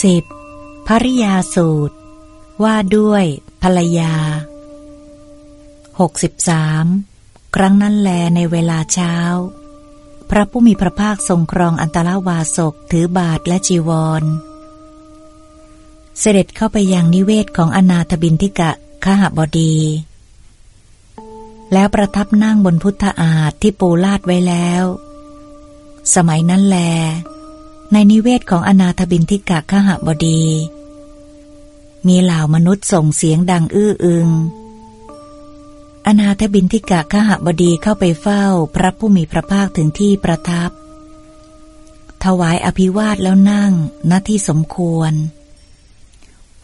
สิบภริยาสูตร ว่าด้วยภรรยาหกสิบสามครั้งนั้นแลในเวลาเช้า พระผู้มีพระภาคทรงครองอันตรวาสกถือบาทและจีวร เสด็จเข้าไปยังนิเวศของอนาถบินทิกะขหบดี แล้วประทับนั่งบนพุทธอาฏที่ปูลาดไว้แล้ว สมัยนั้นแล ในนิเวศของอนาถบินทิกะขหบดี มีเหล่ามนุษย์ส่งเสียงดังอื้ออึง อนาถบินทิกะขหบดีเข้าไปเฝ้าพระผู้มีพระภาคถึงที่ประทับ ถวายอภิวาทแล้วนั่งณที่สมควร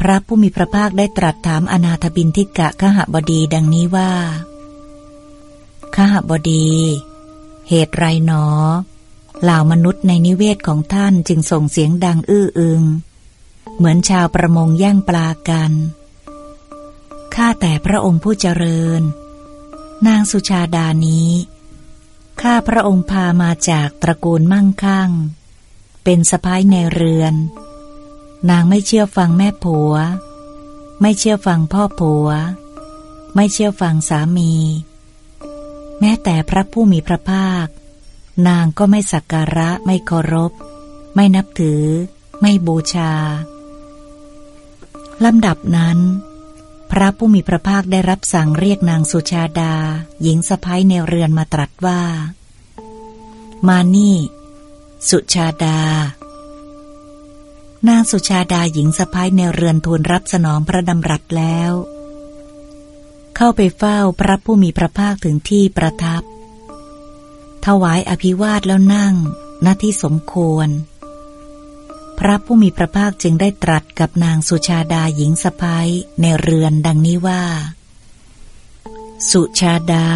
พระผู้มีพระภาคได้ตรัสถามอนาถบินทิกะขหบดีดังนี้ว่าขหบดี เหตุไรหนอ เหล่ามนุษย์ในนิเวศของท่านจึงส่งเสียงดังอื้ออึง เหมือนชาวประมงย่างปลากัน ข้าแต่พระองค์ผู้เจริญ นางสุชาดานี้ ข้าพระองค์พามาจากตระกูลมั่งคั่ง เป็นสะพ้ายในเรือน นางไม่เชื่อฟังแม่ผัว ไม่เชื่อฟังพ่อผัว ไม่เชื่อฟังสามี แม้แต่พระผู้มีพระภาค นางก็ไม่สักการะไม่เคารพ ไม่นับถือ ไม่บูชาลำดับนั้น พระผู้มีพระภาคได้รับสั่งเรียกนางสุชาดา หญิงสะพ้ายในเรือนมาตรัสว่า มานี่ สุชาดา นางสุชาดาหญิงสะพ้ายในเรือนทูลรับสนองพระดำรัสแล้ว เข้าไปเฝ้าพระผู้มีพระภาคถึงที่ประทับ ถวายอภิวาทแล้วนั่งหน้าที่สมควร พระผู้มีพระภาคจึงได้ตรัสกับนางสุชาดาหญิงสะพ้ายในเรือนดังนี้ว่า สุชาดา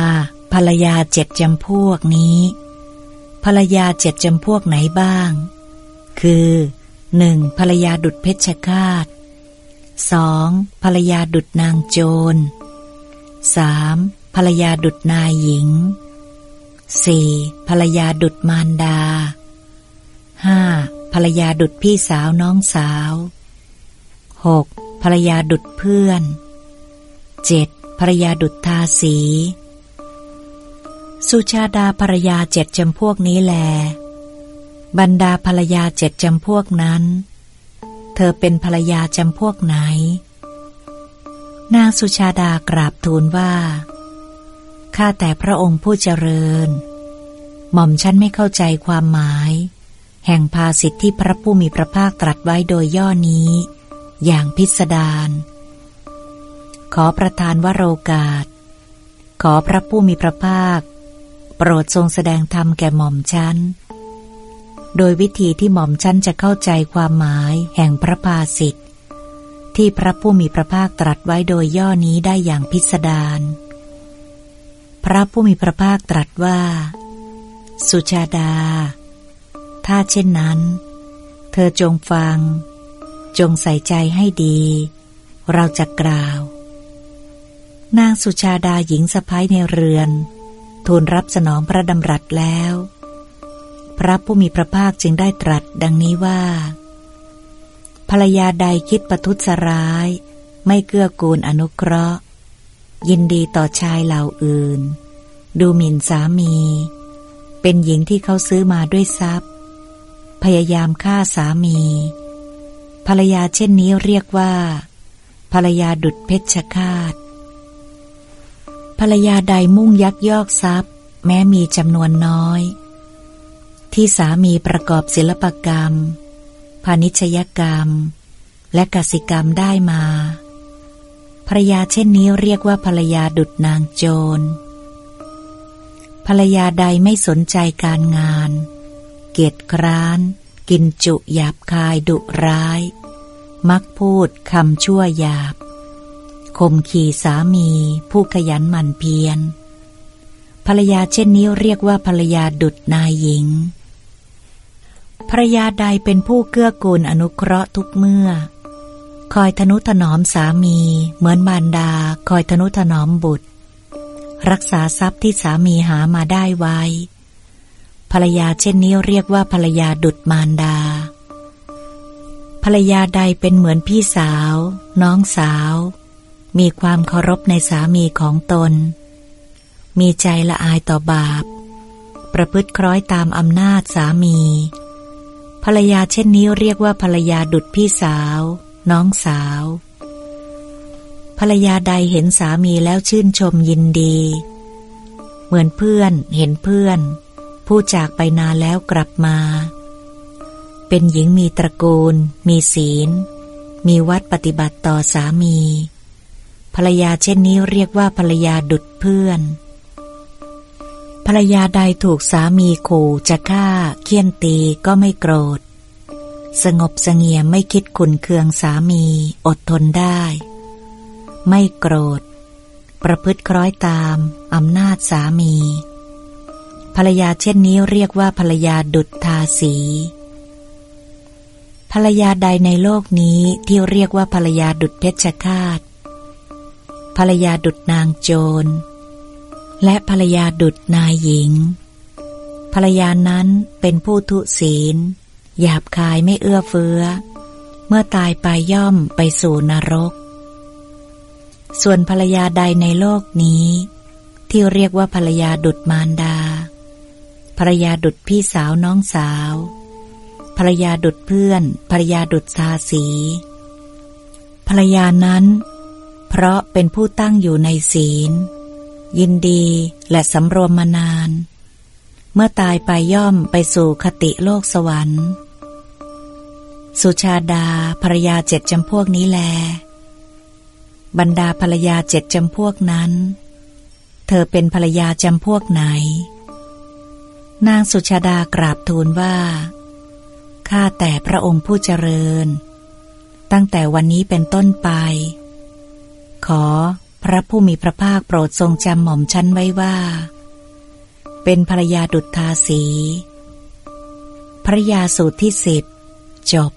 ภรรยาเจ็ดจำพวกนี้ ภรรยาเจ็ดจำพวกไหนบ้าง คือหนึ่งภรรยาดุดเพชฌฆาตสองภรรยาดุดนางโจรสามภรรยาดุดนายหญิง สี่ภรรยาดุดมารดาห้าภรรยาดุดพี่สาวน้องสาวหกภรรยาดุดเพื่อนเจ็ดภรรยาดุดทาสี สุชาดาภรรยาเจ็ดจำพวกนี้แล บรรดาภรรยาเจ็ดจำพวกนั้น เธอเป็นภรรยาจำพวกไหน นางสุชาดากราบทูลว่า ข้าแต่พระองค์ผู้เจริญ หม่อมฉันไม่เข้าใจความหมาย แห่งภาสิทธิที่พระผู้มีพระภาคตรัสไว้โดยย่อนี้ อย่างพิสดาร ขอประทานวโรกาส ขอพระผู้มีพระภาค โปรดทรงแสดงธรรมแก่หม่อมฉัน โดยวิธีที่หม่อมฉันจะเข้าใจความหมายแห่งพระภาสิทธิที่พระผู้มีพระภาคตรัสไว้โดยย่อนี้ได้อย่างพิสดาร พระผู้มีพระภาคตรัสว่า สุชาดา ถ้าเช่นนั้น เธอจงฟัง จงใส่ใจให้ดี เราจะกล่าว นางสุชาดาหญิงสะพ้ายในเรือน ทูลรับสนองพระดำรัสแล้ว พระผู้มีพระภาคจึงได้ตรัสดังนี้ว่า ภรรยาใดคิดประทุษร้าย ไม่เกื้อกูลอนุเคราะห์ ยินดีต่อชายเหล่าอื่น ดูหมิ่นสามี เป็นหญิงที่เขาซื้อมาด้วยทรัพย์ พยายามฆ่าสามี ภรรยาเช่นนี้เรียกว่า ภรรยาดุดเพชฌฆาต ภรรยาใดมุ่งยักยอกทรัพย์ แม้มีจำนวนน้อย ที่สามีประกอบศิลปกรรมพาณิชยกรรม และกสิกรรมได้มา รรยาเช่นนี้เรียกว่าภรรยาดุดนางโจร ภรรยาใดไม่สนใจการงาน เกียจคร้าน กินจุหยาบคายดุร้าย มักพูดคำชั่วหยาบข่มขี่สามี ผู้ขยันหมั่นเพียร ภรรยาเช่นนี้เรียกว่าภรรยาดุดนายหญิง ภรรยาใดเป็นผู้เกื้อกูลอนุเคราะห์ทุกเมื่อ คอยทนุถนอมสามี เหมือนมารดา คอยทนุถนอมบุตร รักษาทรัพย์ที่สามีหามาได้ไว้ ภรรยาเช่นนี้เรียกว่าภรรยาดุดมารดา ภรรยาใดเป็นเหมือนพี่สาว น้องสาว มีความเคารพในสามีของตน มีใจละอายต่อบาป ประพฤติคล้อยตามอำนาจสามี ภรรยาเช่นนี้เรียกว่าภรรยาดุจพี่สาว น้องสาว ภรรยาใดเห็นสามีแล้วชื่นชมยินดี เหมือนเพื่อนเห็นเพื่อน ผู้จากไปนานแล้วกลับมา เป็นหญิงมีตระกูล มีศีล มีวัดปฏิบัติต่อสามี ภรรยาเช่นนี้เรียกว่าภรรยาดุจเพื่อน ภรรยาใดถูกสามีขู่จะฆ่าเคี่ยนตีก็ไม่โกรธ สงบเสงี่ยมไม่คิดขุนเคืองสามี อดทนได้ ไม่โกรธ ประพฤติคล้อยตาม อำนาจสามี ภรรยาเช่นนี้เรียกว่าภรรยาดุจทาสี ภรรยาใดในโลกนี้ที่เรียกว่าภรรยาดุจเพชฌฆาต ภรรยาดุจนางโจร และภรรยาดุจนายหญิง ภรรยานั้นเป็นผู้ทุศีล หยาบคายไม่เอื้อเฟื้อ เมื่อตายไปย่อมไปสู่นรก ส่วนภรรยาใดในโลกนี้ ที่เรียกว่าภรรยาดุจมารดา ภรรยาดุจพี่สาวน้องสาว ภรรยาดุจเพื่อน ภรรยาดุจทาสี ภรรยานั้น เพราะเป็นผู้ตั้งอยู่ในศีล ยินดีและสำรวมมานาน เมื่อตายไปย่อมไปสู่คติโลกสวรรค์ สุชาดาภรยาเจ็ดจำพวกนี้แล บรรดาภรยาเจ็ดจำพวกนั้น เธอเป็นภรรยาจำพวกไหน นางสุชาดากราบทูลว่า ข้าแต่พระองค์ผู้เจริญ ตั้งแต่วันนี้เป็นต้นไป ขอพระผู้มีพระภาคโปรดทรงจำหม่อมชั้นไว้ว่า เป็นภรยาดุจทาสีภรรยาสูตรที่สิบจบ